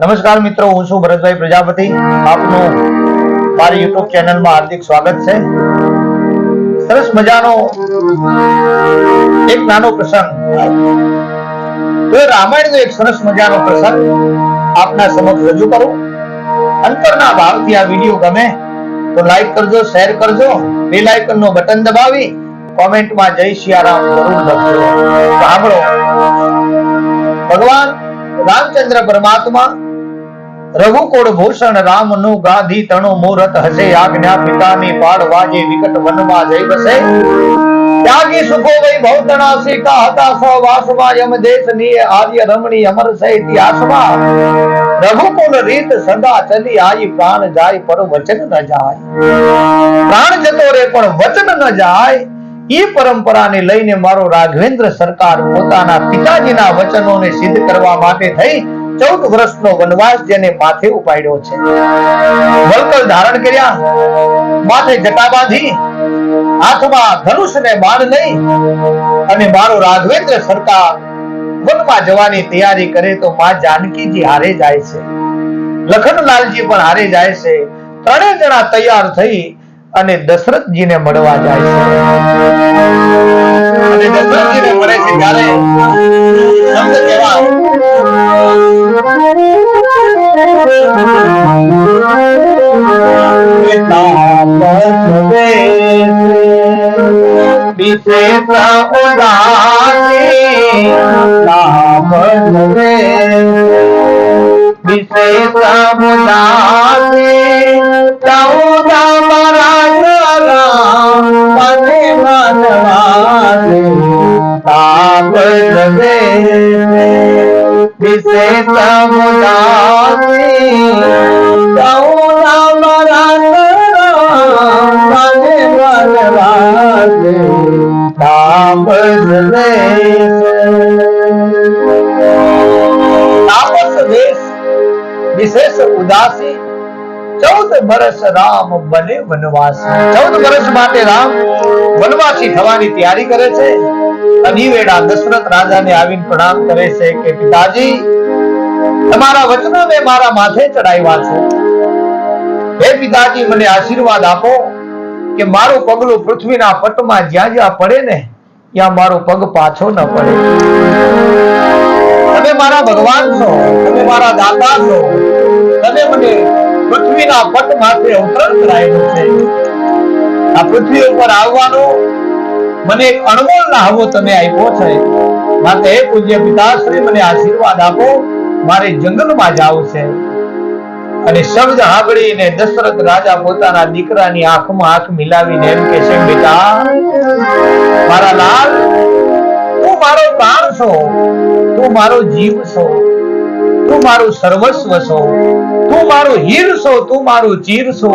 નમસ્કાર મિત્રો, હું છું ભરતભાઈ પ્રજાપતિ. આપનું મારી યુટ્યુબ ચેનલમાં હાર્દિક સ્વાગત છે. સરસ મજાનો એક નાનો પ્રસંગ. તો રામાયણનો એક સરસ મજાનો પ્રસંગ આપના સમક્ષ રજૂ કરું. અંતરના ભાવથી આ વીડિયો ગમે તો લાઈક કરજો શેર કરજો બેલ આઇકનનો બટન દબાવી, કોમેન્ટમાં જય સિયારામ જરૂર લખજો. સાંભળો. ભગવાન રામચંદ્ર પરમાત્મા રઘુકુળ ભૂષણ રામનું ગાંધી તણુ મુહૂર્ત હશે. આજ્ઞા પિતાની પાડ વાજે વિકટ વનમાં જઈ બસે ત્યાગી સુખો વૈ ભૌતણા સીતા હતા સો વાસમાં યમ દેશની આર્ય રમણી અમર સે ઇતિહાસમાં. રઘુકુળ રીત સદા ચલી આઈ, પ્રાણ જાય પર વચન ન જાય. પ્રાણ જતો રે પણ વચન ન જાય. એ પરંપરાને લઈને મારો રાઘવેન્દ્ર સરકાર પોતાના પિતાજીના વચનોને સિદ્ધ કરવા માટે થઈ. ચૌદ વર્ષનો વનવાસ જેને માથે ઉપાડ્યો છે. વલકલ ધારણ કર્યા. માથે જટા બાંધી. હાથમાં ધનુષ ને બાણ લઈ અને મારો રાઘવેન્દ્ર સરકાર વનમાં જવાની તૈયારી કરે તો માં જાનકીજી હારે જાય છે. લખનલાલજી પણ હારે જાય છે. ત્રણેય જણા તૈયાર થઈ અને દશરથજીને મળવા જાય છે. અને દશરથજીને મળે છે ત્યારે વિશેષ ઉદાસી લાભ રે વિશેષ ઉદાસી ચૌદા રામ મને માનવાસે તાપ ઉદાસી તાપ રે. તાપસ વેશ વિશેષ ઉદાસી, ચૌદ વર્ષ રામ બને વનવાસી. ચૌદ વર્ષ માટે રામ વનવાસી થવાની તૈયારી કરે છે. અનિવેડા દશરથ રાજાને આવીને પ્રણામ કરે છે કે, પિતાજી, તમારા વચનો મેં મારા માથે ચડાવ્યા છે. હે પિતાજી, મને આશીર્વાદ આપો. કે મારું પગલું પૃથ્વીના પટમાં જ્યાં જ્યાં પડે ને, ત્યાં મારો પગ પાછો ન પડે. તમે મારા ભગવાન છો તમે મારા દાતા છો તમે મને પૃથ્વીના પટ માથે અવતરણ કરાયેલું છે. આ પૃથ્વી ઉપર આવવાનો મને એક અણમોલ લાહવો તમે આપ્યો છે. માટે પૂજ્ય પિતાશ્રી, મને આશીર્વાદ આપો. મારે જંગલમાં જાવું છે. અને શબ્દ સાંભળીને દશરથ રાજા પોતાના દીકરાની આંખમાં આંખ મિલાવીને એમ કે છે, બેટા, મારા લાલ, તું મારો પ્રાણ છો, તું મારો જીવ છો, તું મારું સર્વસ્વ છો, તું મારો હીર છો, તું મારું ચીર છો,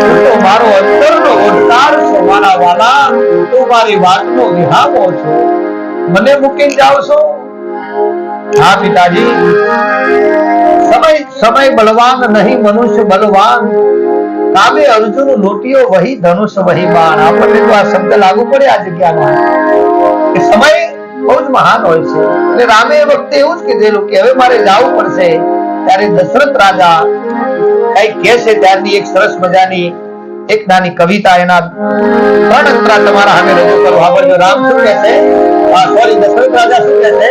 તું તો મારો અંતરનો અવતાર છો, મારા વાલા, તું મારી વાતનો વિહામો છો. મને મૂકીને જાવ છો? હા, પિતાજી. સમય સમય બળવાન નહીં, મનુષ્ય બળવાન. કામે અર્જુન લોટીઓ વહી, ધનુષ વહી બાણ. આપણને તો આ શબ્દ લાગુ પડે આ જગ્યામાં સમય બહુ જ મહાન હોય છે. અને રામે એ વખતે એવું જ કીધેલું કે હવે મારે જવું પડશે. ત્યારે દશરથ રાજા કઈ કે છે ત્યારની એક સરસ મજાની, એક નાની કવિતા એના ત્રણ અંતરા તમારા સામે રજૂ કરો. સાંભળજો રામ શું કહે છે સોરી દશરથ રાજા શું કહે છે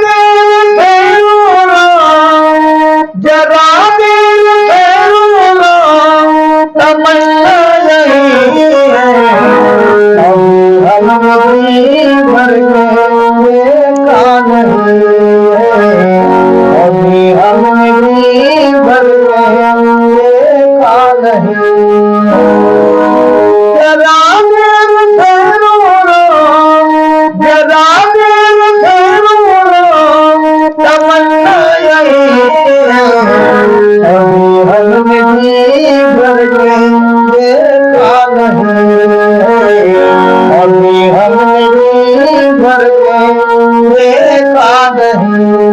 देखा नहीं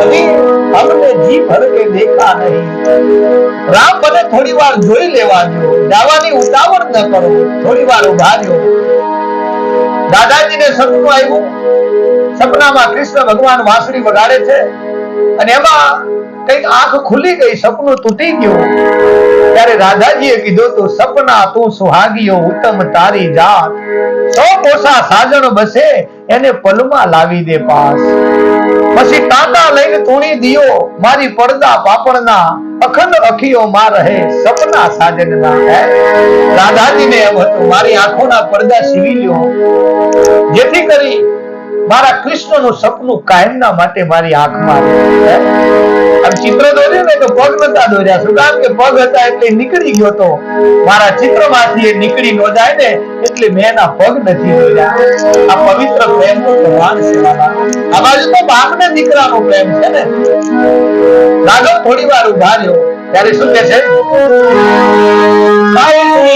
अभी हमने जी भर के देखा નહીં રામ મને થોડી વાર જોઈ લેવા દો જવાની ઉતાવળ ન કરો થોડી વાર ઉભા રહ્યો દાદાજીને સપનું આવ્યું સપનામાં કૃષ્ણ ભગવાન વાંસળી વગાડે છે અને એમાં કંઈક આંખ ખુલી ગઈ, સપનું તૂટી ગયું. ત્યારે રાધાજીએ કીધું, તું સપના, તું સુહાગીઓ, ઉત્તમ તારી જાત. સો પોસા સાજણ બસે, એને પલમાં લાવી દે પાસ. પછી તાતા લઈને તૂણી દિયો, મારી પડદા પાપણના, અખંડ અખીઓ માં રહે સપના સાજનના. હે? રાધાજીને એમ હતું, મારી આંખોના પડદા સીવી લ્યો. જેથી કરી મારા કૃષ્ણનું સપનું કાયમના માટે મારી આંખમાં ચિત્ર દોર્યું ને તો પગ નતા દોર્યા. શું કામ કે પગ હતા એટલે નીકળી ગયો તો? મારા ચિત્રમાંથી એ નીકળી ન જાય ને એટલે મેં એના પગ નથી દોર્યા. આ પવિત્ર પ્રેમ નો ભગવાન છે આ બાજુ તો બાપ ને દીકરાનો પ્રેમ છે ને. રાઘવ થોડી વાર ઊભા રહ્યો. ત્યારે શું કે છે? ऐसी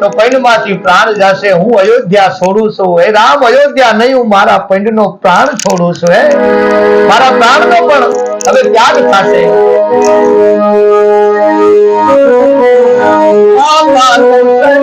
તો પૈંડમાંથી પ્રાણ જશે. હું અયોધ્યા છોડું છું. હે રામ, અયોધ્યા નહીં, હું મારા પૈંડનો પ્રાણ છોડું છું. હે? મારા પ્રાણ નો પણ હવે ત્યાગ થશે. આ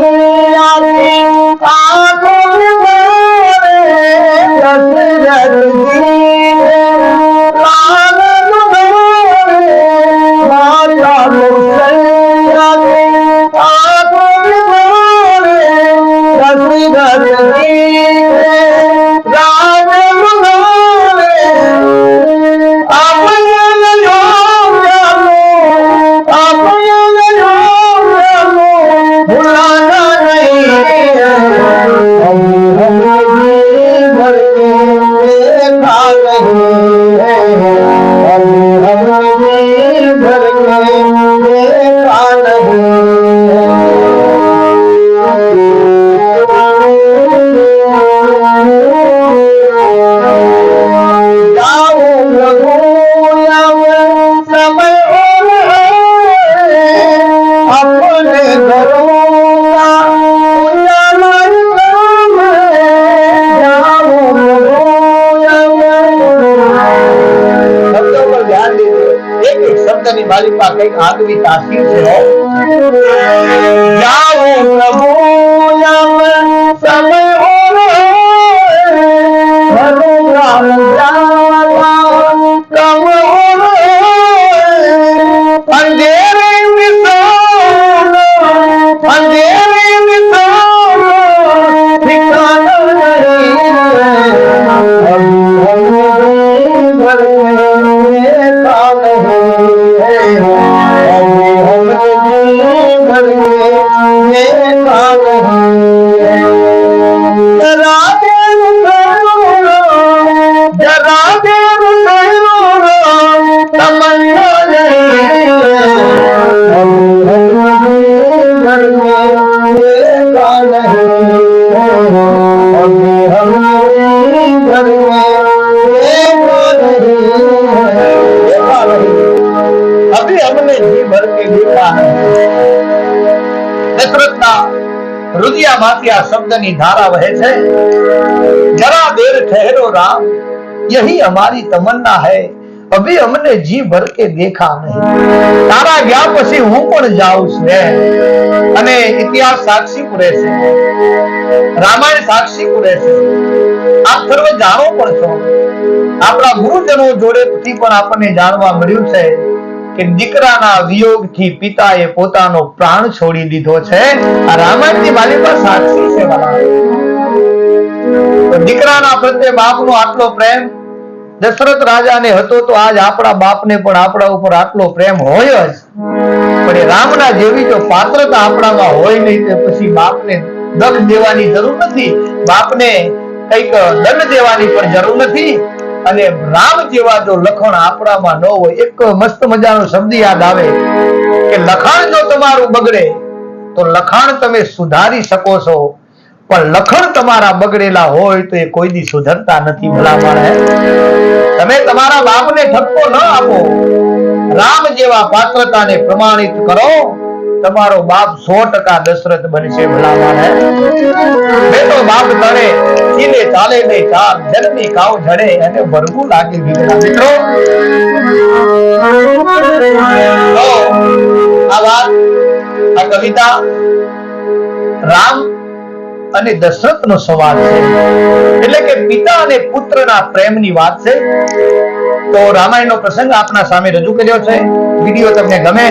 पाके खाद भी ताकि से हो जाओ प्रभु नम सम ভালো હૃદયમાંથી આ શબ્દની ધારા વહે છે, જરા દેર ઠહેરો રામ, યહી અમારી તમન્ના હૈ, અભી અમને જી ભર કે દેખા નહીં. તારા ગયા પછી હું પણ જાઉં છું અને ઇતિહાસ સાક્ષી પૂરે છે. રામાયણ સાક્ષી પૂરે છે. આપ સર્વે જાણો પણ છો. આપણા ગુરુજનો જોડેથી પણ આપણને જાણવા મળ્યું છે. કે દીકરાના વિયોગથી પિતાએ પોતાનો પ્રાણ છોડી દીધો છે. આ રામાયણની માલિકા સાક્ષી છે દીકરાના પ્રત્યે બાપનો આટલો પ્રેમ, દશરથ રાજાને હતો તો આજ આપણા બાપને પણ આપણા ઉપર આટલો પ્રેમ હોય જ. પણ એ રામના જેવી જો પાત્રતા આપણામાં હોય નહીં, તો પછી બાપને દંડ દેવાની જરૂર નથી. બાપને કંઈક દંડ દેવાની પણ જરૂર નથી. અને રામ જેવા જો લખણ આપણામાં ન હોય, એક મસ્ત મજાનો શબ્દ યાદ આવે કે લખાણ જો તમારું બગડે, તો લખાણ તમે સુધારી શકો છો. પણ લખણ તમારા બગડેલા હોય, તો એ કોઈ દી સુધરતા નથી ભલા માણે તમે તમારા બાપને ઠપકો ન આપો. રામ જેવા પાત્રતાને પ્રમાણિત કરો, તમારો બાપ સો ટકા દશરથ બનશે ભલા માણે બેટો બાપ તળે સીને ચાલે નહીં ચાલ જન્મી કાવ જડે અને ભરવું લાગે વિગડા મિત્રો આ વાત, આ કવિતા રામ અને દશરથનો સંવાદ છે. એટલે કે પિતા અને પુત્રના પ્રેમની વાત છે. તો રામાયણનો પ્રસંગ આપના સામે રજૂ કર્યો છે. વીડિયો તમને ગમે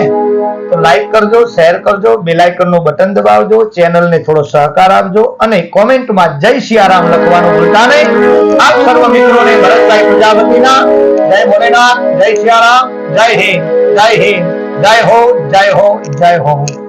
તો લાઈક કરજો શેર કરજો બેલ બટન દબાવજો ચેનલને થોડો સહકાર આપજો અને કોમેન્ટમાં જય સિયારામ લખવાનું ભૂલતા નહીં. આપ સર્વ મિત્રોને ભરતભાઈ પ્રજાપતિના જય ભોલેનાથ, જય સિયારામ જય હિન્દ જય હિન્દ, જય હો જય હો જય હો.